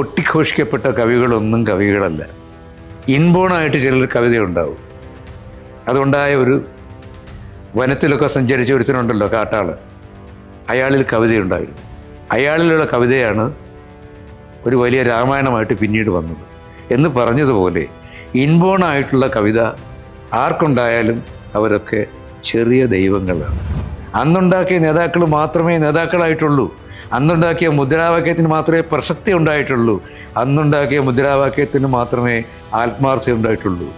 കൊട്ടിഘോഷിക്കപ്പെട്ട കവികളൊന്നും കവികളല്ല. ഇൻബോണായിട്ട് ചിലർ കവിതയുണ്ടാവും. അതുണ്ടായ ഒരു വനത്തിലൊക്കെ സഞ്ചരിച്ച ഒരുത്തനുണ്ടല്ലോ കാട്ടാൾ അയാളിൽ കവിതയുണ്ടായിരുന്നു. അയാളിലുള്ള കവിതയാണ് ഒരു വലിയ രാമായണമായിട്ട് പിന്നീട് വന്നത്. എന്ന് പറഞ്ഞതുപോലെ ഇൻബോണായിട്ടുള്ള കവിത ആർക്കുണ്ടായാലും അവരൊക്കെ ചെറിയ ദൈവങ്ങളാണ്. അന്നുണ്ടാക്കിയ നേതാക്കൾ മാത്രമേ നേതാക്കളായിട്ടുള്ളൂ. അന്നുണ്ടാക്കിയ മുദ്രാവാക്യത്തിന് മാത്രമേ പ്രസക്തി ഉണ്ടായിട്ടുള്ളൂ. അന്നുണ്ടാക്കിയ മുദ്രാവാക്യത്തിന് മാത്രമേ ആത്മാർത്ഥത ഉണ്ടായിട്ടുള്ളൂ.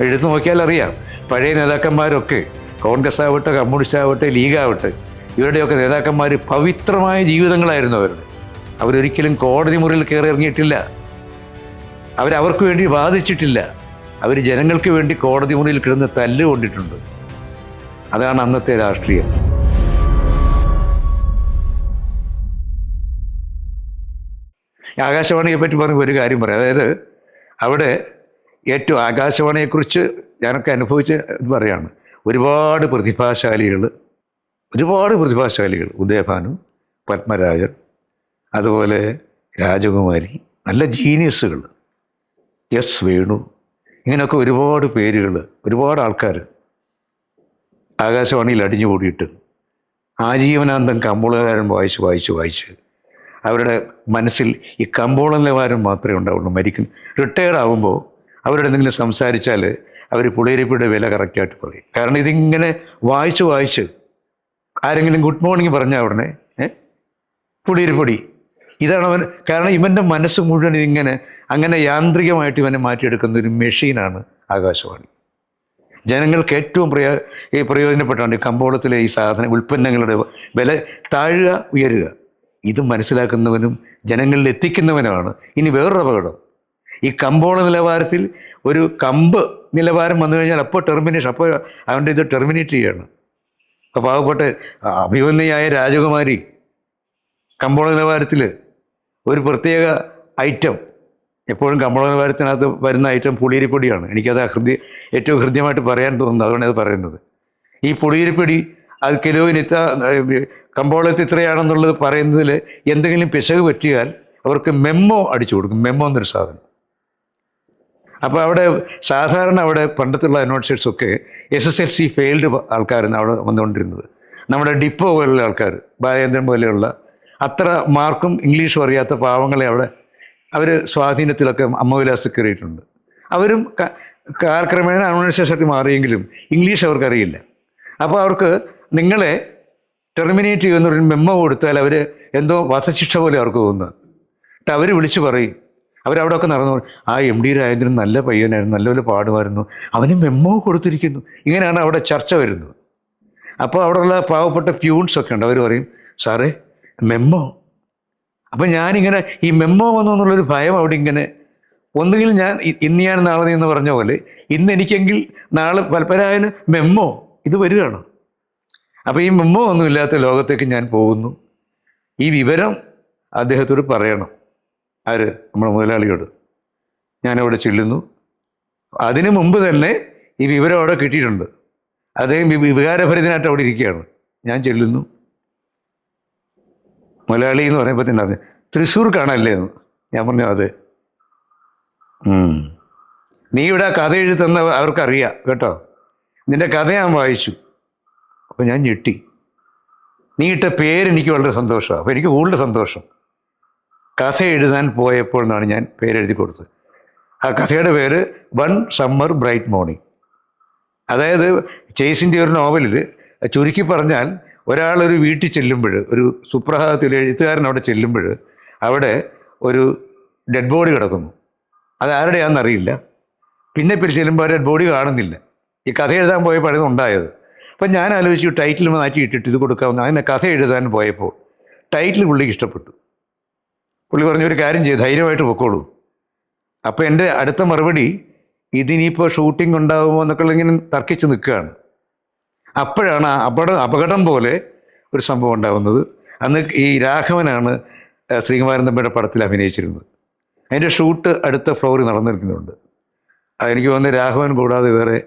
എടുത്തു നോക്കിയാൽ അറിയാം. പഴയ നേതാക്കന്മാരൊക്കെ കോൺഗ്രസ് ആവട്ടെ കമ്മ്യൂണിസ്റ്റ് ആവട്ടെ ലീഗാവട്ടെ ഇവരുടെയൊക്കെ നേതാക്കന്മാർ പവിത്രമായ ജീവിതങ്ങളായിരുന്നു അവരുടെ അവരൊരിക്കലും കോടതി മുറിയിൽ കയറി ഇറങ്ങിയിട്ടില്ല. അവരവർക്ക് വേണ്ടി വാദിച്ചിട്ടില്ല. അവർ ജനങ്ങൾക്ക് വേണ്ടി കോടതി മുറിയിൽ കിടന്ന് തല്ലുകൊണ്ടിട്ടുണ്ട് അതാണ് അന്നത്തെ രാഷ്ട്രീയം. ആകാശവാണിയെ പറ്റി പറയുമ്പോൾ ഒരു കാര്യം പറയാം. അതായത് അവിടെ ഏറ്റവും ആകാശവാണിയെക്കുറിച്ച് ഞാനൊക്കെ അനുഭവിച്ച് ഇത് പറയാണ്. ഒരുപാട് പ്രതിഭാശാലികൾ ഒരുപാട് പ്രതിഭാശാലികൾ ഉദയഭാനു പത്മരാജൻ അതുപോലെ രാജകുമാരി നല്ല ജീനിയസുകൾ എസ് വേണു ഇങ്ങനെയൊക്കെ ഒരുപാട് പേരുകൾ ഒരുപാട് ആൾക്കാർ ആകാശവാണിയിൽ അടിഞ്ഞു കൂടിയിട്ട് ആജീവനാന്തം കമ്പോളകാരൻ വായിച്ച് വായിച്ച് വായിച്ച് അവരുടെ മനസ്സിൽ ഈ കമ്പോള നിലവാരം മാത്രമേ ഉണ്ടാവുള്ളൂ മരിക്കും റിട്ടയർ ആകുമ്പോൾ അവരുടെ എന്തെങ്കിലും സംസാരിച്ചാൽ അവർ പുളിയരിപ്പിയുടെ വില കറക്റ്റായിട്ട് പറയും. കാരണം ഇതിങ്ങനെ വായിച്ച് വായിച്ച് ആരെങ്കിലും ഗുഡ് മോർണിംഗ് പറഞ്ഞാൽ ഉടനെ പുളിയരിപ്പൊടി. ഇതാണ് അവൻ കാരണം ഇവന്റെ മനസ്സ് മുഴുവൻ ഇതിങ്ങനെ അങ്ങനെ യാന്ത്രികമായിട്ട് ഇവനെ മാറ്റിയെടുക്കുന്ന ഒരു മെഷീനാണ് ആകാശവാണി. ജനങ്ങൾക്ക് ഏറ്റവും പ്രയോ പ്രയോജനപ്പെട്ടാണ് ഈ കമ്പോളത്തിലെ ഈ സാധന ഉൽപ്പന്നങ്ങളുടെ വില താഴുക ഉയരുക. ഇത് മനസ്സിലാക്കുന്നവനും ജനങ്ങളിൽ എത്തിക്കുന്നവനുമാണ് ഇനി വേറൊരു അപകടം. ഈ കമ്പോള നിലവാരത്തിൽ ഒരു കമ്പ് നിലവാരം വന്നു കഴിഞ്ഞാൽ അപ്പോൾ ടെർമിനേഷൻ അപ്പോൾ അവന്റെ ഇത് ടെർമിനേറ്റ് ചെയ്യാണ്. അപ്പോൾ പാവപ്പെട്ട അഭിമന്യയായ രാജകുമാരി കമ്പോള നിലവാരത്തിൽ ഒരു പ്രത്യേക ഐറ്റം എപ്പോഴും കമ്പോള നിലവാരത്തിനകത്ത് വരുന്ന ഐറ്റം പുളിയരിപ്പൊടിയാണ്. എനിക്കത് ഹൃദയ ഏറ്റവും ഹൃദ്യമായിട്ട് പറയാൻ തോന്നുന്നു അതുകൊണ്ടാണ് അത് പറയുന്നത്. ഈ പുളിയരിപ്പൊടി അത് കിലോവിന് ഇത്ര കമ്പോളത്തിൽ ഇത്രയാണെന്നുള്ളത് പറയുന്നതിൽ എന്തെങ്കിലും പിശക് പറ്റിയാൽ അവർക്ക് മെമ്മോ അടിച്ചു കൊടുക്കും മെമ്മോ എന്നൊരു സാധനം. അപ്പോൾ അവിടെ സാധാരണ അവിടെ പണ്ടത്തുള്ള അനൗൺസേഴ്സ് ഒക്കെ S S L C failed ആൾക്കാരാണ് അവിടെ വന്നുകൊണ്ടിരുന്നത്. നമ്മുടെ ഡിപ്പോ പോലുള്ള ആൾക്കാർ ബാലേന്ദ്രൻ പോലെയുള്ള അത്ര മാർക്കും ഇംഗ്ലീഷും അറിയാത്ത പാവങ്ങളെ അവിടെ അവർ സ്വാധീനത്തിലൊക്കെ അമ്മവിലാസ് കയറിയിട്ടുണ്ട്. അവരും കാലക്രമേണ അനൗൺസേഴ്സായിട്ട് മാറിയെങ്കിലും ഇംഗ്ലീഷ് അവർക്കറിയില്ല. അപ്പോൾ അവർക്ക് നിങ്ങളെ ടെർമിനേറ്റ് ചെയ്യുന്നൊരു മെമ്മോ കൊടുത്താൽ അവർ എന്തോ വധശിക്ഷ പോലെ അവർക്ക് തോന്നുന്നത് എന്നിട്ട് അവർ വിളിച്ചു പറയും. അവരവിടെ ഒക്കെ നടന്നു. ആ എം ഡി രാജേന്ദ്രൻ നല്ല പയ്യനായിരുന്നു നല്ലപോലെ പാടുമായിരുന്നു. അവന് മെമ്മോ കൊടുത്തിരിക്കുന്നു. ഇങ്ങനെയാണ് അവിടെ ചർച്ച വരുന്നത്. അപ്പോൾ അവിടെയുള്ള പാവപ്പെട്ട പ്യൂൺസ് ഒക്കെ ഉണ്ട്. അവർ പറയും സാറേ മെമ്മോ അപ്പം ഞാനിങ്ങനെ ഈ മെമ്മോ വന്നു എന്നുള്ളൊരു ഭയം അവിടെ ഇങ്ങനെ. ഒന്നുകിൽ ഞാൻ ഇന്ന് ഞാൻ നാളെ എന്ന് പറഞ്ഞ പോലെ ഇന്ന് എനിക്കെങ്കിൽ നാളെ പലപ്പോഴായാലും മെമ്മോ ഇത് വരികയാണ്. അപ്പോൾ ഈ മെമ്മോ ഒന്നുമില്ലാത്ത ലോകത്തേക്ക് ഞാൻ പോകുന്നു. ഈ വിവരം അദ്ദേഹത്തോട് പറയണം. ആര്? നമ്മുടെ മുതലാളിയോട്. ഞാനവിടെ ചെല്ലുന്നു. അതിനു മുമ്പ് തന്നെ ഈ വിവരം അവിടെ കിട്ടിയിട്ടുണ്ട്. അദ്ദേഹം വികാരഭരിതനായിട്ട് അവിടെ ഇരിക്കുകയാണ്. ഞാൻ ചെല്ലുന്നു. മുതലാളി എന്ന് പറയുമ്പോൾ തന്നെ അറിഞ്ഞു തൃശ്ശൂർ കാണല്ലേ എന്ന്. ഞാൻ പറഞ്ഞു അതെ. നീ ഇവിടെ കഥ എഴുതി തന്ന അവർക്കറിയാം കേട്ടോ? നിന്റെ കഥ ഞാൻ വായിച്ചു. അപ്പോൾ ഞാൻ ഞെട്ടി. നീ ഇട്ട പേര് എനിക്ക് വളരെ സന്തോഷമാണ് അപ്പോൾ എനിക്ക് കൂടുതൽ സന്തോഷം. കഥ എഴുതാൻ പോയപ്പോൾ എന്നാണ് ഞാൻ പേരെഴുതി കൊടുത്തത്. ആ കഥയുടെ പേര് വൺ സമ്മർ ബ്രൈറ്റ് മോർണിംഗ്. അതായത് ചേസിന്റെ ഒരു നോവലിൽ ചുരുക്കി പറഞ്ഞാൽ ഒരാളൊരു വീട്ടിൽ ചെല്ലുമ്പോൾ ഒരു സുപ്രഭാതത്തിൽ എഴുത്തുകാരൻ അവിടെ ചെല്ലുമ്പോൾ അവിടെ ഒരു ഡെഡ് ബോഡി കിടക്കുന്നു. അത് ആരുടെയാണെന്നറിയില്ല പിന്നെ പിന്നെ ചെല്ലുമ്പോൾ ഡെഡ് ബോഡി കാണുന്നില്ല. ഈ കഥ എഴുതാൻ പോയപ്പോഴാണ് ഉണ്ടായത് അപ്പം ഞാൻ ആലോചിച്ചു ടൈറ്റിൽ മാറ്റി ഇട്ടിട്ട് ഇത് കൊടുക്കാവുന്ന അതിന് കഥ എഴുതാൻ പോയപ്പോൾ ടൈറ്റിൽ പുള്ളിക്ക് ഇഷ്ടപ്പെട്ടു. പുള്ളി പറഞ്ഞു ഒരു കാര്യം ചെയ്ത് ധൈര്യമായിട്ട് പൊക്കോളൂ. അപ്പോൾ എന്റെ അടുത്ത മറുപടി ഇതിനിപ്പോൾ ഷൂട്ടിംഗ് ഉണ്ടാകുമോ എന്നൊക്കെ ഇങ്ങനെ തർക്കിച്ച് നിൽക്കുകയാണ്. അപ്പോഴാണ് അപകടം അപകടം പോലെ ഒരു സംഭവം ഉണ്ടാകുന്നത് അന്ന് ഈ രാഘവനാണ് ശ്രീകുമാരൻ തമ്പിയുടെ പടത്തിൽ അഭിനയിച്ചിരുന്നത്. അതിന്റെ ഷൂട്ട് അടുത്ത ഫ്ലോറിൽ നടന്നിരിക്കുന്നുണ്ട്. അതെനിക്ക് തോന്നുന്നത് രാഘവൻ കൂടാതെ വേറെ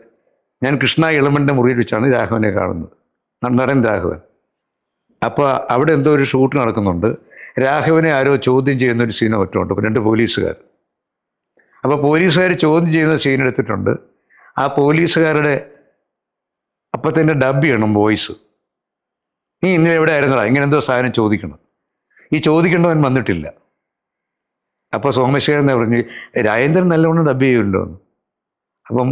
ഞാൻ കൃഷ്ണ ഇളമന്റെ മുറിയിൽ വെച്ചാണ് രാഘവനെ കാണുന്നത്. നടൻ രാഘവൻ. അപ്പോൾ അവിടെ എന്തോ ഒരു ഷൂട്ട് നടക്കുന്നുണ്ട്. രാഘവനെ ആരോ ചോദ്യം ചെയ്യുന്ന ഒരു സീൻ ഉണ്ട് രണ്ട് പോലീസുകാർ. അപ്പോൾ പോലീസുകാർ ചോദ്യം ചെയ്യുന്ന സീൻ എടുത്തിട്ടുണ്ട്. ആ പോലീസുകാരുടെ അപ്പം ഡബ് ചെയ്യണം വോയിസ് നീ ഇന്നലെ എവിടെ ആയിരുന്നടാ? ഇങ്ങനെ എന്തോ സാധനം ചോദിക്കണം. ഈ ചോദിക്കേണ്ടവൻ വന്നിട്ടില്ല. അപ്പോൾ സോമശേഖരൻ പറഞ്ഞു രാജേന്ദ്രൻ നല്ലവണ്ണം ഡബ് ചെയ്യുമല്ലോ അപ്പം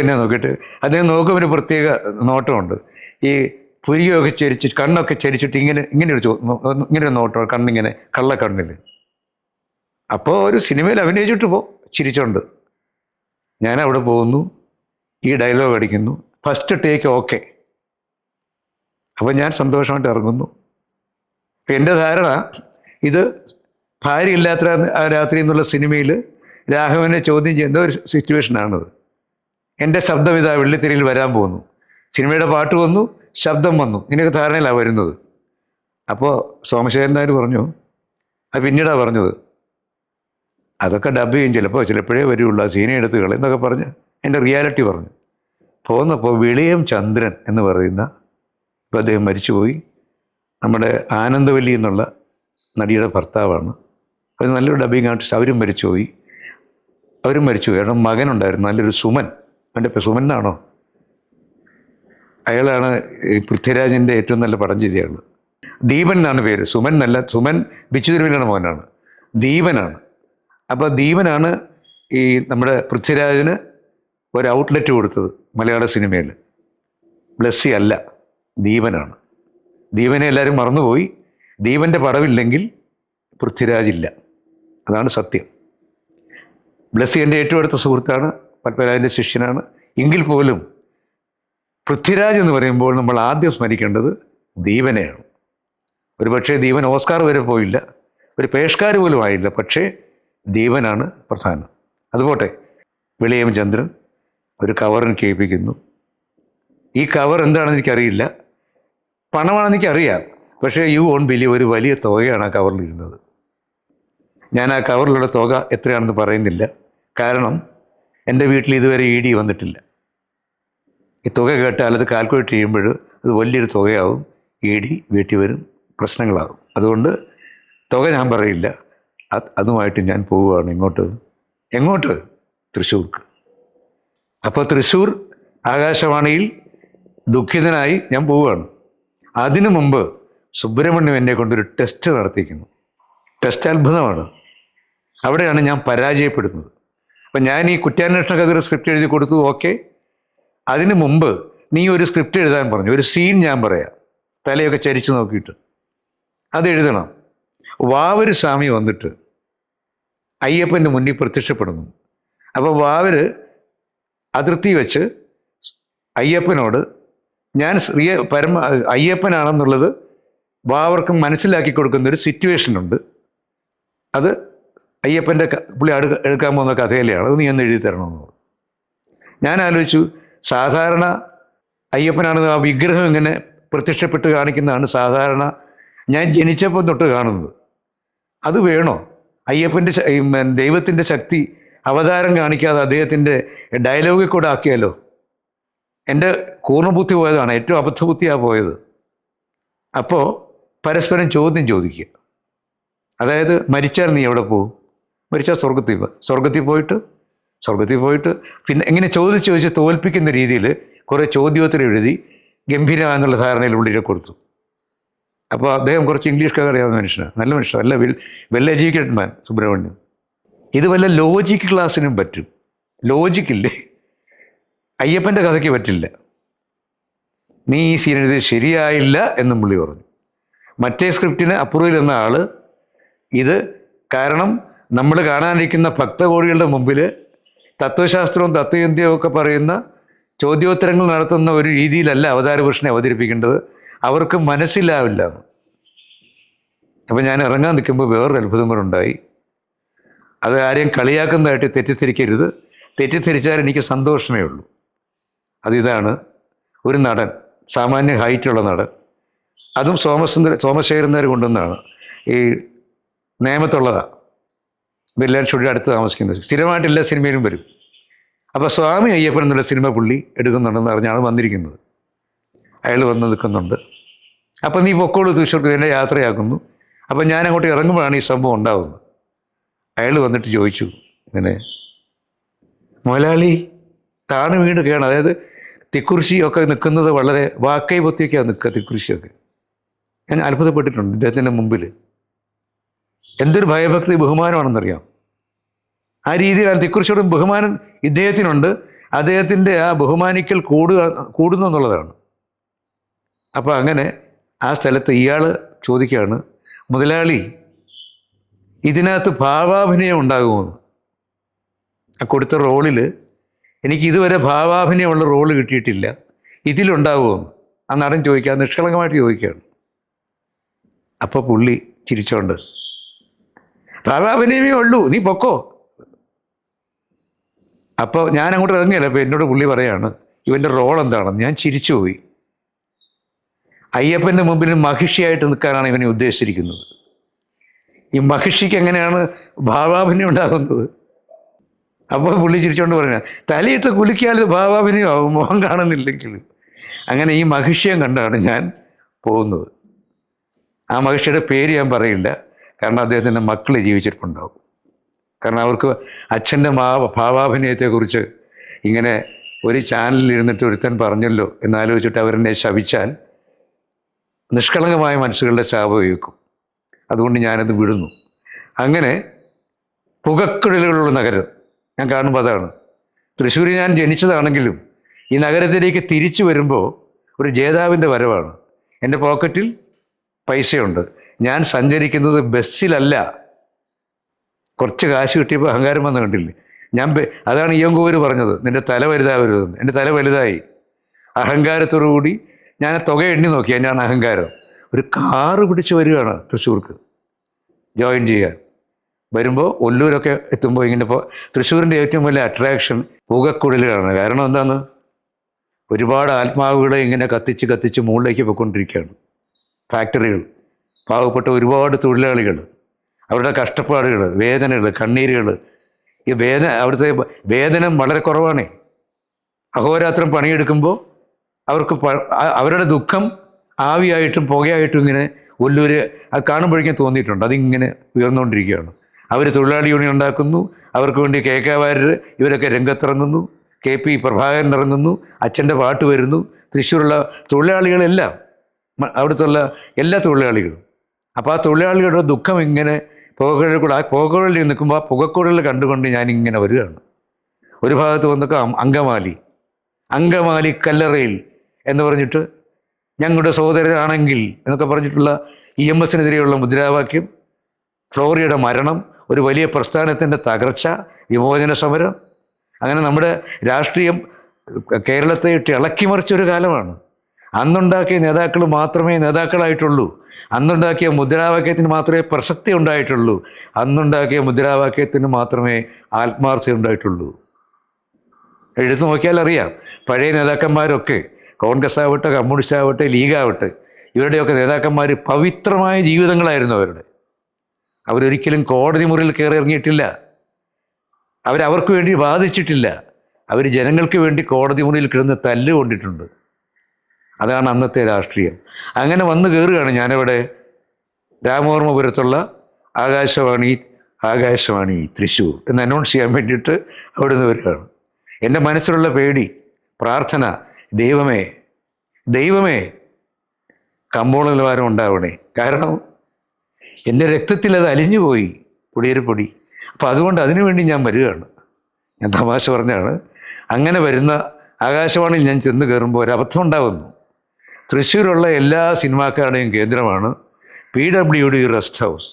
എന്നെ നോക്കിയിട്ട് അദ്ദേഹം നോക്കുമ്പോൾ ഒരു പ്രത്യേക നോട്ടമുണ്ട്. ഈ പുരിയൊക്കെ ചരിച്ച് കണ്ണൊക്കെ ചരിച്ചിട്ട് ഇങ്ങനെ ഇങ്ങനെ ഒരു ഇങ്ങനെ ഒരു നോട്ടം കണ്ണിങ്ങനെ കള്ളക്കണ്ണിൽ അപ്പോൾ ഒരു സിനിമയിൽ അഭിനയിച്ചിട്ട് പോ ചിരിച്ചോണ്ട്. ഞാൻ അവിടെ പോകുന്നു ഈ ഡയലോഗ് അടിക്കുന്നു ഫസ്റ്റ് ടേക്ക് ഓക്കെ അപ്പോൾ ഞാൻ സന്തോഷമായിട്ട് ഇറങ്ങുന്നു. എന്റെ ധാരണ ഇത് ഭാര്യ ഇല്ലാത്ത രാത്രി എന്നുള്ള സിനിമയിൽ രാഘവനെ ചോദ്യം ചെയ്യുന്ന ഒരു സിറ്റുവേഷനാണത്. എന്റെ ശബ്ദം ഇതാ വെള്ളിത്തിരയിൽ വരാൻ പോകുന്നു. സിനിമയുടെ പാട്ട് വന്നു ശബ്ദം വന്നു. ഇങ്ങനെയൊക്കെ ധാരണയിലാണ് വരുന്നത്. അപ്പോൾ സോമശേഖരൻ നായർ പറഞ്ഞു അത് പിന്നീടാണ് പറഞ്ഞത്. അതൊക്കെ ഡബ് ചെയ്യും ചിലപ്പോൾ ചിലപ്പോഴേ വരുള്ളൂ. ആ സീന എടുത്ത് കളി എന്നൊക്കെ പറഞ്ഞ് എന്റെ റിയാലിറ്റി പറഞ്ഞു. പോന്നപ്പോൾ വിളിയം ചന്ദ്രൻ എന്ന് പറയുന്ന ഇപ്പോൾ അദ്ദേഹം മരിച്ചുപോയി. നമ്മുടെ ആനന്ദവല്ലി എന്നുള്ള നടിയുടെ ഭർത്താവാണ്. അവർ നല്ലൊരു ഡബിങ് ആർട്ടിസ്റ്റ്. അവരും മരിച്ചുപോയി. അവരും മരിച്ചുപോയി. കാരണം മകനുണ്ടായിരുന്നു. നല്ലൊരു സുമൻ. അവന്റെ എന്നാണോ? അയാളാണ് പൃഥ്വിരാജിന്റെ ഏറ്റവും നല്ല പടം ചെയ്തയാൾ ദീപൻ എന്നാണ് പേര്. സുമൻ എന്നല്ല സുമൻ ബിച്ചു മോനാണ് ദീപനാണ്. അപ്പോൾ ദീപനാണ് ഈ നമ്മുടെ പൃഥ്വിരാജിന് ഒരു ഔട്ട്ലെറ്റ് കൊടുത്തത് മലയാള സിനിമയിൽ. ബ്ലസ്സി അല്ല ദീപനാണ്. ദീപനെ എല്ലാവരും മറന്നുപോയി. ദീപന്റെ പടമില്ലെങ്കിൽ പൃഥ്വിരാജില്ല അതാണ് സത്യം. ബ്ലസ്സി എന്റെ ഏറ്റവും അടുത്ത സുഹൃത്താണ് പത്മരാജന്റെ ശിഷ്യനാണ്. എങ്കിൽ പോലും പൃഥ്വിരാജ് എന്ന് പറയുമ്പോൾ നമ്മൾ ആദ്യം സ്മരിക്കേണ്ടത് ദീപനെയാണ്. ഒരു പക്ഷേ ദീപൻ ഓസ്കാർ വരെ പോയില്ല. ഒരു പേഷ്കാർ പോലും ആയില്ല. പക്ഷേ ദീപനാണ് പ്രധാനം. അതുപോട്ടെ വിളിയം ചന്ദ്രൻ ഒരു കവറിന് കേൾപ്പിക്കുന്നു. ഈ കവർ എന്താണെന്ന് എനിക്കറിയില്ല. പണമാണെന്ന് എനിക്കറിയാം. പക്ഷേ യു ഓൺ ബിലീവ് ഒരു വലിയ തുകയാണ് ആ കവറിലിരുന്നത്. ഞാൻ ആ കവറിലുള്ള തുക എത്രയാണെന്ന് പറയുന്നില്ല. കാരണം എന്റെ വീട്ടിൽ ഇതുവരെ ഇ ഡി വന്നിട്ടില്ല. ഈ തുക കേട്ടാൽ അത് കാൽക്കുലേറ്റ് ചെയ്യുമ്പോൾ അത് വലിയൊരു തുകയാവും. ഇ ഡി വീട്ടിൽ വരും പ്രശ്നങ്ങളാകും. അതുകൊണ്ട് തുക ഞാൻ പറയില്ല. അത് അതുമായിട്ട് ഞാൻ പോവുകയാണ് ഇങ്ങോട്ട്. എങ്ങോട്ട്? തൃശ്ശൂർക്ക്. അപ്പോൾ തൃശ്ശൂർ ആകാശവാണിയിൽ ദുഃഖിതനായി ഞാൻ പോവുകയാണ്. അതിനു മുമ്പ് സുബ്രഹ്മണ്യം എന്നെ കൊണ്ടൊരു ടെസ്റ്റ് നടത്തിക്കുന്നു ടെസ്റ്റ് അത്ഭുതമാണ്. അവിടെയാണ് ഞാൻ പരാജയപ്പെടുന്നത്. അപ്പം ഞാൻ ഈ കുറ്റാന്വേഷണ കഥ സ്ക്രിപ്റ്റ് എഴുതി കൊടുത്തു ഓക്കെ അതിന് മുമ്പ് നീ ഒരു സ്ക്രിപ്റ്റ് എഴുതാൻ പറഞ്ഞു ഒരു സീൻ ഞാൻ പറയാം. തലയൊക്കെ ചരിച്ചു നോക്കിയിട്ട്. അത് എഴുതണം. വാവര് സ്വാമി വന്നിട്ട് അയ്യപ്പന്റെ മുന്നിൽ പ്രത്യക്ഷപ്പെടുന്നു. അപ്പോൾ വാവര് അതിർത്തി വെച്ച് അയ്യപ്പനോട് ഞാൻ ശ്രീ പരമ അയ്യപ്പനാണെന്നുള്ളത് വാവർക്കും മനസ്സിലാക്കി കൊടുക്കുന്ന ഒരു സിറ്റുവേഷൻ ഉണ്ട്. അത് അയ്യപ്പന്റെ പുള്ളി അടു എടുക്കാൻ പോകുന്ന കഥയിലെയാണ് അത് നീ ഒന്ന് എഴുതി തരണമെന്ന്. ഞാൻ ആലോചിച്ചു സാധാരണ അയ്യപ്പനാണെന്ന് ആ വിഗ്രഹം ഇങ്ങനെ പ്രത്യക്ഷപ്പെട്ട് കാണിക്കുന്നതാണ് സാധാരണ ഞാൻ ജനിച്ചപ്പോൾ തൊട്ട് കാണുന്നത്. അത് വേണോ? അയ്യപ്പന്റെ ദൈവത്തിന്റെ ശക്തി അവതാരം കാണിക്കാതെ അദ്ദേഹത്തിന്റെ ഡയലോഗിൽ കൂടെ ആക്കിയാലോ? എന്റെ കൂർമ്മബുദ്ധി പോയതാണ് ഏറ്റവും അബദ്ധബുദ്ധിയാണ് പോയത്. അപ്പോൾ പരസ്പരം ചോദ്യം ചോദിക്കുക. അതായത് മരിച്ചാൽ നീ എവിടെ പോകും? മരിച്ചാൽ സ്വർഗത്തിൽ സ്വർഗത്തിൽ പോയിട്ട് സ്വർഗത്തിൽ പോയിട്ട് പിന്നെ എങ്ങനെ ചോദിച്ച് ചോദിച്ച് തോൽപ്പിക്കുന്ന രീതിയിൽ കുറേ ചോദ്യോത്തരം എഴുതി ഗംഭീര ധാരണയിൽ ഉള്ളിലെ കൊടുത്തു. അപ്പോൾ അദ്ദേഹം കുറച്ച് ഇംഗ്ലീഷ് അറിയാവുന്ന മനുഷ്യനാണ് നല്ല മനുഷ്യൻ നല്ല വെൽ വെൽ മാൻ സുബ്രഹ്മണ്യം. ഇത് വല്ല ലോജിക് ക്ലാസ്സിനും പറ്റും. ലോജിക്കില്ലേ അയ്യപ്പന്റെ കഥയ്ക്ക് പറ്റില്ല. നീ ഈ സീൻ ശരിയായില്ല എന്നും പുള്ളി പറഞ്ഞു. മറ്റേ സ്ക്രിപ്റ്റിന് അപ്രൂവൽ എന്ന ആൾ ഇത് കാരണം നമ്മൾ കാണാനിരിക്കുന്ന ഭക്തകോടികളുടെ മുമ്പിൽ തത്വശാസ്ത്രവും തത്വചിന്തയും ഒക്കെ പറയുന്ന ചോദ്യോത്തരങ്ങൾ നടത്തുന്ന ഒരു രീതിയിലല്ല അവതാരപുരുഷനെ അവതരിപ്പിക്കേണ്ടത്. അവർക്ക് മനസ്സിലാവില്ല. അപ്പം ഞാൻ ഇറങ്ങാൻ നിൽക്കുമ്പോൾ വേറൊരു അത്ഭുതം കൂടെ ഉണ്ടായി. അത് ആരെയും കളിയാക്കുന്നതായിട്ട് തെറ്റിദ്ധരിക്കരുത്. തെറ്റിദ്ധരിച്ചാൽ എനിക്ക് സന്തോഷമേ ഉള്ളൂ. അതിതാണ് ഒരു നടൻ സാമാന്യ ഹൈറ്റുള്ള നടൻ. അതും സോമസുന്ദര സോമശേഖരൻ നേരെ കൊണ്ടുവന്നാണ് ഈ നേമത്തുള്ളതാണ് ബെല്ലാൻഷുടിയുടെ അടുത്ത് താമസിക്കുന്നത്. സ്ഥിരമായിട്ട് എല്ലാ സിനിമയിലും വരും. അപ്പോൾ സ്വാമി അയ്യപ്പൻ എന്നുള്ള സിനിമ പുള്ളി എടുക്കുന്നുണ്ടെന്ന് അറിഞ്ഞാണ് വന്നിരിക്കുന്നത്. അയാൾ വന്ന് നിൽക്കുന്നുണ്ട്. അപ്പം നീ പൊക്കോളൂ തൃശ്ശൂർക്ക് എന്നെ യാത്രയാക്കുന്നു. അപ്പം ഞാൻ അങ്ങോട്ട് ഇറങ്ങുമ്പോഴാണ് ഈ സംഭവം ഉണ്ടാകുന്നത് അയാൾ വന്നിട്ട് ചോദിച്ചു ഇങ്ങനെ മുതലാളി താണ് വീട് കേണം അതായത് തിക്കുറിശിയൊക്കെ നിൽക്കുന്നത് വളരെ വാക്കൈ പൊത്തിയൊക്കെയാണ് നിൽക്കുക തിക്കുറിശിയൊക്കെ. ഞാൻ അത്ഭുതപ്പെട്ടിട്ടുണ്ട് ഇദ്ദേഹത്തിന്റെ മുമ്പിൽ എന്തൊരു ഭയഭക്തി ബഹുമാനമാണെന്നറിയാം. ആ രീതിയിൽ രീതിയിലാണ് തിക്കുറിച്ചോടും ബഹുമാനം ഇദ്ദേഹത്തിനുണ്ട്. അദ്ദേഹത്തിന്റെ ആ ബഹുമാനിക്കൽ കൂടുക കൂടുന്നു എന്നുള്ളതാണ്. അപ്പോൾ അങ്ങനെ ആ സ്ഥലത്ത് ഇയാൾ ചോദിക്കുകയാണ് മുതലാളി ഇതിനകത്ത് ഭാവാഭിനയം ഉണ്ടാകുമെന്ന് ആ കൊടുത്ത റോളിൽ എനിക്ക് ഇതുവരെ ഭാവാഭിനയമുള്ള റോൾ കിട്ടിയിട്ടില്ല. ഇതിലുണ്ടാകുമെന്ന് ആ നടൻ ചോദിക്കുക നിഷ്കളങ്കമായിട്ട് ചോദിക്കുകയാണ്. അപ്പോൾ പുള്ളി ചിരിച്ചോണ്ട് ഭാവാഭിനയമേ ഉള്ളൂ. നീ പൊക്കോ. അപ്പോൾ ഞാൻ അങ്ങോട്ട് ഇറങ്ങിയല്ലോ അപ്പോൾ എന്നോട് പുള്ളി പറയാണ് ഇവന്റെ റോൾ എന്താണെന്ന്? ഞാൻ ചിരിച്ചുപോയി അയ്യപ്പന്റെ മുമ്പിൽ മഹിഷിയായിട്ട് നിൽക്കാനാണ് ഇവനെ ഉദ്ദേശിച്ചിരിക്കുന്നത്. ഈ മഹിഷിക്ക് എങ്ങനെയാണ് ഭാവാഭിനയം ഉണ്ടാകുന്നത്? അപ്പോൾ പുള്ളി ചിരിച്ചുകൊണ്ട് പറഞ്ഞ തലയിട്ട് കുലിക്കാൽ ഭാവാഭിനയം ആവും മുഖം കാണുന്നില്ലെങ്കിൽ. അങ്ങനെ ഈ മഹിഷിയം കണ്ടാണ് ഞാൻ പോകുന്നത്. ആ മഹിഷിയുടെ പേര് ഞാൻ പറയില്ല. കാരണം അദ്ദേഹത്തിന്റെ മക്കൾ ജീവിച്ചിട്ടുണ്ടാവും. കാരണം അവർക്ക് അച്ഛന്റെ മാവ ഭാവാഭിനയത്തെക്കുറിച്ച് ഇങ്ങനെ ഒരു ചാനലിൽ ഇരുന്നിട്ട് ഒരുത്തൻ പറഞ്ഞല്ലോ എന്നാലോചിച്ചിട്ട് അവരെന്നെ ശവിച്ചാൽ നിഷ്കളങ്കമായ മനസ്സുകളുടെ ശാപം വയ്ക്കും അതുകൊണ്ട് ഞാനത് വിടുന്നു. അങ്ങനെ പുകക്കുഴലുകളുള്ള നഗരം ഞാൻ കാണുമ്പോൾ അതാണ്. തൃശ്ശൂർ ഞാൻ ജനിച്ചതാണെങ്കിലും ഈ നഗരത്തിലേക്ക് തിരിച്ചു വരുമ്പോൾ ഒരു ജേതാവിന്റെ വരവാണ്. എന്റെ പോക്കറ്റിൽ പൈസയുണ്ട്. ഞാൻ സഞ്ചരിക്കുന്നത് ബസ്സിലല്ല. കുറച്ച് കാശ് കിട്ടിയപ്പോൾ അഹങ്കാരം വന്ന് കണ്ടില്ലേ? ഞാൻ അതാണ് ഇയങ്കോവർ പറഞ്ഞത്. നിന്റെ തല വലുതാവരുതെന്ന്. എന്റെ തല വലുതായി. അഹങ്കാരത്തോടു കൂടി ഞാൻ തുക എണ്ണി നോക്കി. എന്നാണ് അഹങ്കാരം. ഒരു കാറ് പിടിച്ച് വരികയാണ് തൃശ്ശൂർക്ക് ജോയിൻ ചെയ്യാൻ. വരുമ്പോൾ ഒല്ലൂരൊക്കെ എത്തുമ്പോൾ ഇങ്ങനെ ഇപ്പോൾ തൃശ്ശൂരിന്റെ ഏറ്റവും വലിയ അട്രാക്ഷൻ പുകക്കുഴലുകളാണ്. കാരണം എന്താണ്? ഒരുപാട് ആത്മാവുകളെ ഇങ്ങനെ കത്തിച്ച് കത്തിച്ച് മുകളിലേക്ക് പോയിക്കൊണ്ടിരിക്കുകയാണ്. ഫാക്ടറികൾ പാവപ്പെട്ട ഒരുപാട് തൊഴിലാളികൾ അവരുടെ കഷ്ടപ്പാടുകൾ വേദനകൾ കണ്ണീരുകൾ ഈ വേദന അവിടുത്തെ വേതനം വളരെ കുറവാണേ. അഹോരാത്രം പണിയെടുക്കുമ്പോൾ അവർക്ക് അവരുടെ ദുഃഖം ആവിയായിട്ടും പുകയായിട്ടും ഇങ്ങനെ വലിയൊരു അത് കാണുമ്പോഴേക്കും തോന്നിയിട്ടുണ്ട്. അതിങ്ങനെ ഉയർന്നുകൊണ്ടിരിക്കുകയാണ്. അവർ തൊഴിലാളി യൂണിയൻ ഉണ്ടാക്കുന്നു. അവർക്ക് വേണ്ടി കെ കെ വാര്യർ ഇവരൊക്കെ രംഗത്തിറങ്ങുന്നു. കെ പി പ്രഭാകരൻ ഇറങ്ങുന്നു. അച്ഛന്റെ പാട്ട് വരുന്നു. തൃശ്ശൂരുള്ള തൊഴിലാളികളെല്ലാം അവിടുത്തെ എല്ലാ തൊഴിലാളികളും. അപ്പോൾ ആ തൊഴിലാളികളുടെ ദുഃഖം ഇങ്ങനെ പുകക്കുഴലിൽ കൂടെ ആ പുകക്കുഴലിൽ നിൽക്കുമ്പോൾ ആ പുകക്കുഴൽ കണ്ടുകൊണ്ട് ഞാനിങ്ങനെ വരികയാണ്. ഒരു ഭാഗത്ത് വന്നൊക്കെ അങ്കമാലി അങ്കമാലി കല്ലറയിൽ എന്ന് പറഞ്ഞിട്ട് ഞങ്ങളുടെ സഹോദരനാണെങ്കിൽ എന്നൊക്കെ പറഞ്ഞിട്ടുള്ള ഇ എം എസിനെതിരെയുള്ള മുദ്രാവാക്യം ഫ്ലോറിയുടെ മരണം ഒരു വലിയ പ്രസ്ഥാനത്തിന്റെ തകർച്ച വിമോചന സമരം അങ്ങനെ നമ്മുടെ രാഷ്ട്രീയം കേരളത്തെ ഇട്ട് ഇളക്കിമറിച്ച ഒരു കാലമാണ്. അന്നുണ്ടാക്കിയ നേതാക്കൾ മാത്രമേ നേതാക്കളായിട്ടുള്ളൂ. അന്നുണ്ടാക്കിയ മുദ്രാവാക്യത്തിന് മാത്രമേ പ്രസക്തി ഉണ്ടായിട്ടുള്ളൂ. അന്നുണ്ടാക്കിയ മുദ്രാവാക്യത്തിന് മാത്രമേ ആത്മാർത്ഥത ഉണ്ടായിട്ടുള്ളൂ. എടുത്തു നോക്കിയാൽ അറിയാം. പഴയ നേതാക്കന്മാരൊക്കെ കോൺഗ്രസ് ആവട്ടെ കമ്മ്യൂണിസ്റ്റ് ആവട്ടെ ലീഗാവട്ടെ ഇവരുടെയൊക്കെ നേതാക്കന്മാർ പവിത്രമായ ജീവിതങ്ങളായിരുന്നു അവരുടെ. അവരൊരിക്കലും കോടതി മുറിയിൽ കയറി ഇറങ്ങിയിട്ടില്ല. അവരവർക്ക് വേണ്ടി വാദിച്ചിട്ടില്ല. അവർ ജനങ്ങൾക്ക് വേണ്ടി കോടതി മുറിയിൽ കിടന്ന് തല്ല് കൊണ്ടിട്ടുണ്ട്. അതാണ് അന്നത്തെ രാഷ്ട്രീയം. അങ്ങനെ വന്ന് കയറുകയാണ് ഞാനിവിടെ രാമവർമ്മപുരത്തുള്ള ആകാശവാണി ആകാശവാണി തൃശ്ശൂർ എന്ന് അനൗൺസ് ചെയ്യാൻ വേണ്ടിയിട്ട് അവിടെ നിന്ന് വരികയാണ്. എന്റെ മനസ്സിലുള്ള പേടി പ്രാർത്ഥന ദൈവമേ ദൈവമേ കമ്പോള നിലവാരം ഉണ്ടാവണേ. കാരണം എന്റെ രക്തത്തിൽ അത് അലിഞ്ഞുപോയി പോയി പൊടി. അപ്പോൾ അതുകൊണ്ട് അതിനു വേണ്ടി ഞാൻ വരികയാണ്. ഞാൻ തമാശ പറഞ്ഞാണ്. അങ്ങനെ വരുന്ന ആകാശവാണിയിൽ ഞാൻ ചെന്ന് കയറുമ്പോൾ ഒരു അബദ്ധം ഉണ്ടാകുന്നു തൃശ്ശൂരുള്ള എല്ലാ സിനിമാക്കാരുടെയും കേന്ദ്രമാണ് P W D rest house.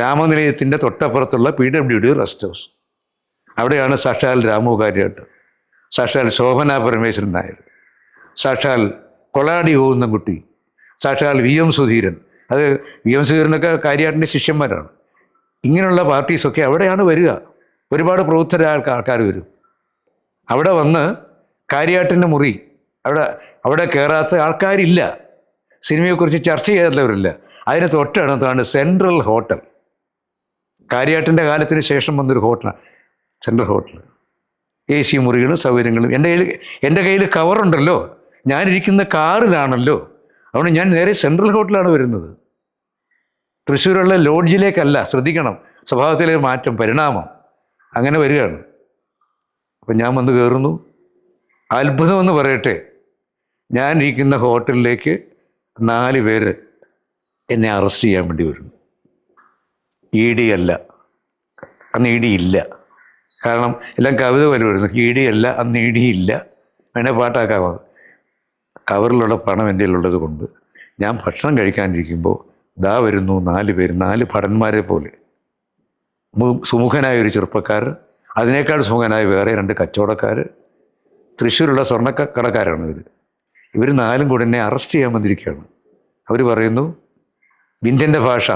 രാമനിലയത്തിന്റെ തൊട്ടപ്പുറത്തുള്ള P W D rest house. അവിടെയാണ് സാക്ഷാൽ രാമു കാര്യമായിട്ട് സാക്ഷാൽ ശോഭന പരമേശ്വരൻ നായർ സാക്ഷാൽ കൊളാടി പോകുന്ന കുട്ടി സാക്ഷാൽ വി എം സുധീരൻ. അത് വി എം സുധീരനൊക്കെ കാര്യാട്ടിന്റെ ശിഷ്യന്മാരാണ്. ഇങ്ങനെയുള്ള പാർട്ടീസൊക്കെ അവിടെയാണ് വരിക. ഒരുപാട് പ്രബുദ്ധരായ ആൾക്കാർ വരും. അവിടെ വന്ന് കാര്യാട്ടിന്റെ മുറി അവിടെ അവിടെ കയറാത്ത ആൾക്കാരില്ല. സിനിമയെക്കുറിച്ച് ചർച്ച ചെയ്യാത്തവരില്ല. അതിന് തൊട്ടടുത്താണ് സെൻട്രൽ ഹോട്ടൽ. കാര്യാട്ടിന്റെ കാലത്തിന് ശേഷം വന്നൊരു ഹോട്ടലാണ് സെൻട്രൽ ഹോട്ടൽ. എ സി മുറികളും സൗകര്യങ്ങളും. എന്റെ കയ്യിൽ എന്റെ കയ്യിൽ കവറുണ്ടല്ലോ ഞാനിരിക്കുന്ന കാറിലാണല്ലോ. അതുകൊണ്ട് ഞാൻ നേരെ സെൻട്രൽ ഹോട്ടലാണ് വരുന്നത്. തൃശ്ശൂരുള്ള ലോഡ്ജിലേക്കല്ല ശ്രദ്ധിക്കണം. സ്വഭാവത്തിലെ മാറ്റം പരിണാമം. അങ്ങനെ വരികയാണ്. അപ്പം ഞാൻ വന്ന് കയറുന്നു അത്ഭുതമെന്ന് പറയട്ടെ. ഞാൻ ഇരിക്കുന്ന ഹോട്ടലിലേക്ക് നാല് പേര് എന്നെ അറസ്റ്റ് ചെയ്യാൻ വേണ്ടി വരും ഇ ഡി അല്ല. അന്ന് ഇ ഡി ഇല്ല. കാരണം എല്ലാം കവിത പോലെ വരുന്നു. ഇ ഡി അല്ല അന്ന് ഇ ഡി ഇല്ല. വേണേ പാട്ടാക്കാമത്. കവറിലുള്ള പണം എന്റെ ഉള്ളത് കൊണ്ട് ഞാൻ ഭക്ഷണം കഴിക്കാനിരിക്കുമ്പോൾ ദാ വരുന്നു നാല് പേര് നാല് ഭടന്മാരെ പോലെ. സുമുഖനായ ഒരു ചെറുപ്പക്കാർ അതിനേക്കാൾ സുമുഖനായ വേറെ രണ്ട് കച്ചവടക്കാർ തൃശ്ശൂരുള്ള സ്വർണക്കടക്കാരാണ് ഇവർ ഇവർ നാലും കൂടെ എന്നെ അറസ്റ്റ് ചെയ്യാൻ വന്നിരിക്കുകയാണ്. അവർ പറയുന്നു ഇന്ത്യന്റെ ഭാഷ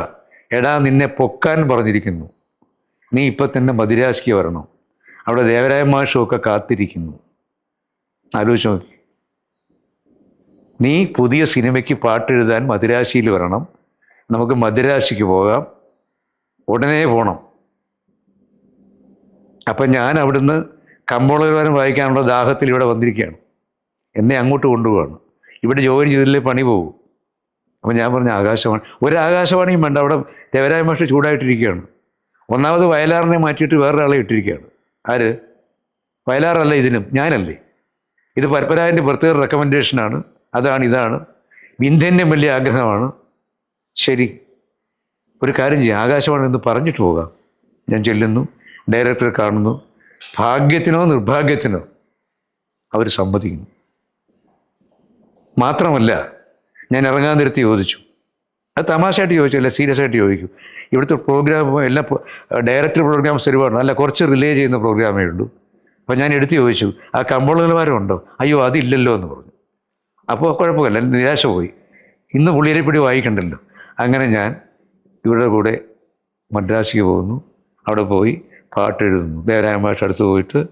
എടാ നിന്നെ പൊക്കാൻ പറഞ്ഞിരിക്കുന്നു. നീ ഇപ്പം തന്നെ മദിരാശിക്ക് വരണം. അവിടെ ദേവരായ മാഷുമൊക്കെ കാത്തിരിക്കുന്നു. ആലോചിച്ച് നോക്കി. നീ പുതിയ സിനിമയ്ക്ക് പാട്ടെഴുതാൻ മദിരാശിയിൽ വരണം. നമുക്ക് മദിരാശിക്ക് പോകാം. ഉടനെ പോകണം അപ്പം ഞാൻ അവിടുന്ന് കമ്പോളകാരം വായിക്കാനുള്ള ദാഹത്തിൽ ഇവിടെ വന്നിരിക്കുകയാണ്. എന്നെ അങ്ങോട്ട് കൊണ്ടുപോവാണ്. ഇവിടെ ജോലി ചെയ്തില്ലേ പണി പോകും അപ്പം ഞാൻ പറഞ്ഞ ആകാശവാണി ഒരു ആകാശവാണിയും വേണ്ട അവിടെ ദേവരായ മാഷ് ചൂടായിട്ടിരിക്കുകയാണ്. ഒന്നാമത് വയലാറിനെ മാറ്റിയിട്ട് വേറൊരാളെ ഇട്ടിരിക്കുകയാണ്. ആര്? വയലാറല്ല ഇതിനും ഞാനല്ലേ. ഇത് പരപ്പരായന്റെ പ്രത്യേക റെക്കമെൻഡേഷനാണ് അതാണ് ഇതാണ്. വിന്ധ്യന്റെ വലിയ ആഗ്രഹമാണ്. ശരി ഒരു കാര്യം ചെയ്യാം ആകാശവാണി എന്ന് പറഞ്ഞിട്ട് പോകാം. ഞാൻ ചെല്ലുന്നു ഡയറക്ടറെ കാണുന്നു. ഭാഗ്യത്തിനോ നിർഭാഗ്യത്തിനോ അവർ സമ്മതിക്കുന്നു. മാത്രമല്ല ഞാൻ ഇറങ്ങാൻ നിർത്തി ചോദിച്ചു. അത് തമാശയായിട്ട് ചോദിച്ചല്ല സീരിയസ് ആയിട്ട് ചോദിക്കും. ഇവിടുത്തെ പ്രോഗ്രാം എല്ലാം ഡയറക്ടർ പ്രോഗ്രാംസ് ഒരുപാട് അല്ല കുറച്ച് റിലേ ചെയ്യുന്ന പ്രോഗ്രാമേ ഉള്ളൂ. അപ്പോൾ ഞാൻ എടുത്തു ചോദിച്ചു ആ കമ്പോള നിലവാരം ഉണ്ടോ? അയ്യോ അതില്ലല്ലോ എന്ന് പറഞ്ഞു. അപ്പോൾ കുഴപ്പമില്ല നിരാശ പോയി. ഇന്ന് പുള്ളിയരിപ്പടി വായിക്കണ്ടല്ലോ. അങ്ങനെ ഞാൻ ഇവരുടെ കൂടെ മദ്രാസിക്ക് പോകുന്നു. അവിടെ പോയി പാട്ടെഴുതുന്നു ദേവരായ മാഷ് അടുത്ത് പോയിട്ട്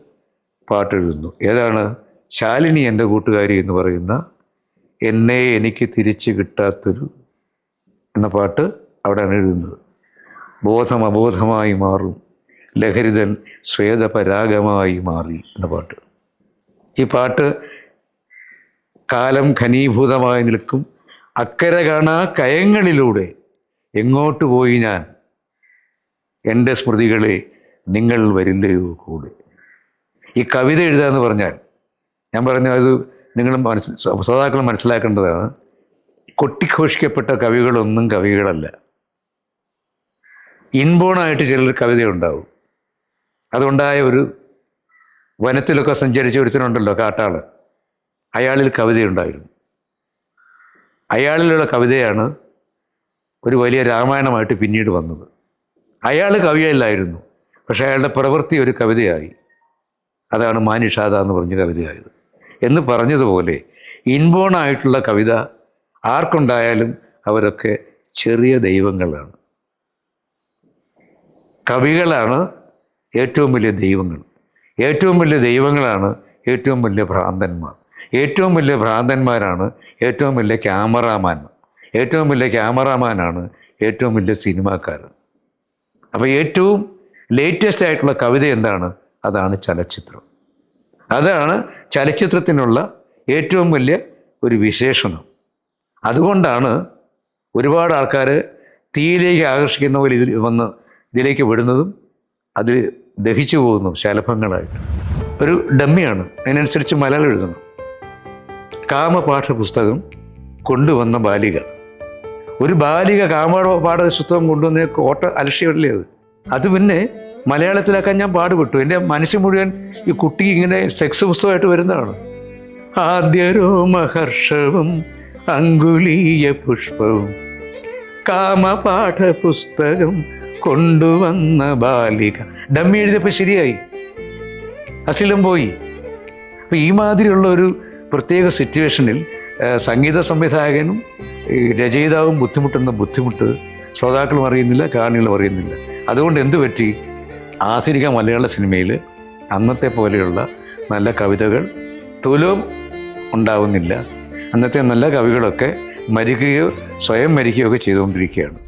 പാട്ടെഴുതുന്നു ഏതാണ്? ശാലിനി എന്റെ കൂട്ടുകാരി എന്ന് പറയുന്ന എന്നെ എനിക്ക് തിരിച്ച് കിട്ടാത്തൊരു എന്ന പാട്ട് അവിടെയാണ് എഴുതുന്നത്. ബോധം അബോധമായി മാറും. ലഹരിതൻ ശ്വേതപരാഗമായി മാറി എന്ന പാട്ട്. ഈ പാട്ട് കാലം ഖനീഭൂതമായി നിൽക്കും. അക്കരെ കാണാ കയങ്ങളിലൂടെ എങ്ങോട്ട് പോയി ഞാൻ? എന്റെ സ്മൃതികളെ നിങ്ങൾ വരില്ലയോ കൂടെ? ഈ കവിത എഴുതുക എന്ന് പറഞ്ഞാൽ ഞാൻ പറഞ്ഞു അത് നിങ്ങൾ മനസ്സിൽ ശ്രോതാക്കൾ മനസ്സിലാക്കേണ്ടത് കൊട്ടിഘോഷിക്കപ്പെട്ട കവികളൊന്നും കവികളല്ല. ഇൻബോണായിട്ട് ചിലർ കവിതയുണ്ടാവും. അതുണ്ടായ ഒരു വനത്തിലൊക്കെ സഞ്ചരിച്ച ഒരുത്തനുണ്ടല്ലോ കാട്ടാൾ അയാളിൽ കവിതയുണ്ടായിരുന്നു. അയാളിലുള്ള കവിതയാണ് ഒരു വലിയ രാമായണമായിട്ട് പിന്നീട് വന്നത്. അയാൾ കവിയല്ലായിരുന്നു. പക്ഷേ അയാളുടെ പ്രവൃത്തി ഒരു കവിതയായി. അതാണ് മാനിഷാദ എന്ന് പറഞ്ഞ കവിതയായത്. എന്ന് പറഞ്ഞതുപോലെ ഇൻബോണായിട്ടുള്ള കവിത ആർക്കുണ്ടായാലും അവരൊക്കെ ചെറിയ ദൈവങ്ങളാണ്. കവികളാണ് ഏറ്റവും വലിയ ദൈവങ്ങൾ. ഏറ്റവും വലിയ ദൈവങ്ങളാണ് ഏറ്റവും വലിയ ഭ്രാന്തന്മാർ. ഏറ്റവും വലിയ ഭ്രാന്തന്മാരാണ് ഏറ്റവും വലിയ ക്യാമറാമാൻ. ഏറ്റവും വലിയ ക്യാമറാമാനാണ് ഏറ്റവും വലിയ സിനിമാക്കാരൻ അപ്പോൾ ഏറ്റവും ലേറ്റസ്റ്റ് ആയിട്ടുള്ള കവിത എന്താണ്? അതാണ് ചലച്ചിത്രം. അതാണ് ചലച്ചിത്രത്തിനുള്ള ഏറ്റവും വലിയ ഒരു വിശേഷണം. അതുകൊണ്ടാണ് ഒരുപാട് ആൾക്കാർ തീയിലേക്ക് ആകർഷിക്കുന്ന പോലെ ഇതിൽ വന്ന് ഇതിലേക്ക് വിടുന്നതും അതിൽ ദഹിച്ചു പോകുന്നു ശലഭങ്ങളായിട്ട്. ഒരു ഡമ്മിയാണ്. അതിനനുസരിച്ച് മലയാളം എഴുതണം. കാമപാഠ പുസ്തകം കൊണ്ടുവന്ന ബാലിക. ഒരു ബാലിക കാമപാഠ പുസ്തകം കൊണ്ടുവന്ന കോട്ട അലക്ഷ്യമല്ലേ അത്? അത് പിന്നെ മലയാളത്തിലാക്കാൻ ഞാൻ പാടുപെട്ടു. എന്റെ മനസ്സ് മുഴുവൻ ഈ കുട്ടി ഇങ്ങനെ സെക്സ് പുസ്തകമായിട്ട് വരുന്നതാണ്. ആദ്യരോമഹർഷവും അങ്കുലീയ പുഷ്പവും കാമപാഠ പുസ്തകം കൊണ്ടുവന്ന ബാലിക. ഡമ്മി എഴുതിയപ്പോൾ ശരിയായി. അശ്ലീലം പോയി. അപ്പം ഈ മാതിരിയുള്ള ഒരു പ്രത്യേക സിറ്റുവേഷനിൽ സംഗീത സംവിധായകനും രചയിതാവും ബുദ്ധിമുട്ടുന്ന ബുദ്ധിമുട്ട് ശ്രോതാക്കളും അറിയുന്നില്ല കാണികളും അറിയുന്നില്ല. അതുകൊണ്ട് എന്തു പറ്റി? ആധുനിക മലയാള സിനിമയിൽ അന്നത്തെ പോലെയുള്ള നല്ല കവിതകൾ തുലവും ഉണ്ടാവുന്നില്ല. അന്നത്തെ നല്ല കവികളൊക്കെ മരിക്കുകയോ സ്വയം മരിക്കുകയോ ഒക്കെ ചെയ്തുകൊണ്ടിരിക്കുകയാണ്.